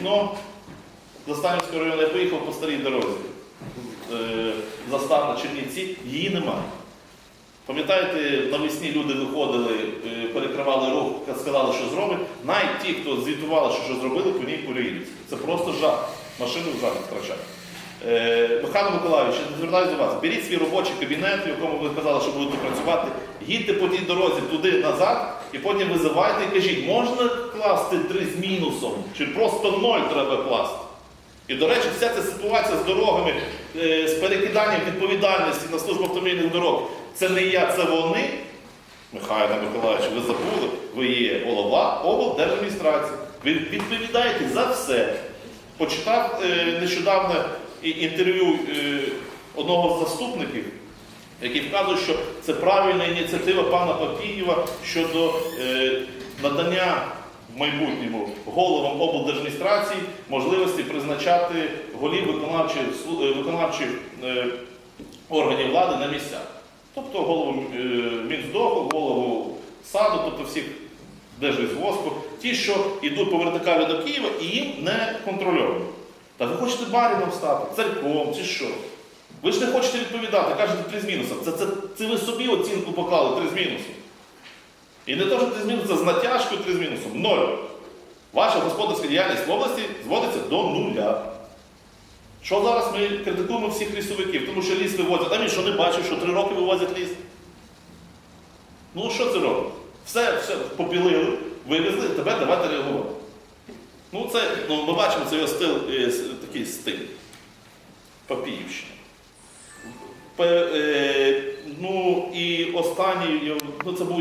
вікно Заставівського району, я поїхав по старій дорозі. Е, Заставна Чернівці, її немає. Пам'ятаєте, навесні люди виходили, е, перекривали рух, сказали, що зроблять. Навіть ті, хто звітували, що що зробили, по ній порівнюються. Це просто жах. Машину в жах втрачають. Е, Михайло Миколаївич, звертаюся до вас. Беріть свій робочий кабінет, в якому ви казали, що будете працювати, їдьте по тій дорозі туди назад, і потім визивайте і кажіть, можна класти три з мінусом, чи просто ноль треба класти. І, до речі, вся ця ситуація з дорогами, е, з перекиданням відповідальності на службу автомобільних дорог, це не я, це вони. Михайло Миколаївич, ви забули, ви є голова облдержадміністрації. Ви відповідаєте за все. Почитав е, нещодавно інтерв'ю е, одного з заступників, який вказує, що це правильна ініціатива пана Папієва щодо е, надання в майбутньому головам облдержадміністрації можливості призначати голів виконавчих, е, органів влади на місцях. Тобто голову Мінздоху, голову саду, тобто всіх держлісгоспу, ті, що йдуть по вертикалі до Києва і їм не контрольовано. Та ви хочете баріном стати, царьком чи що? Ви ж не хочете відповідати, кажете три з мінусом. Це, це, це ви собі оцінку поклали три з мінусом. І не то, що три з мінусом, це з натяжкою три з мінусом. Ноль. Ваша господарська діяльність в області зводиться до нуля. Що зараз ми критикуємо всіх лісовиків, тому що ліс вивозять. А він що не бачив, що три роки вивозять ліс. Ну що це робить? Все, все попілили, вивезли, тепер давайте реагувати. Ну, це, ну, ми бачимо, це його стиль, е, такий стиль. Папіївщина. Е, ну і останній, ну це був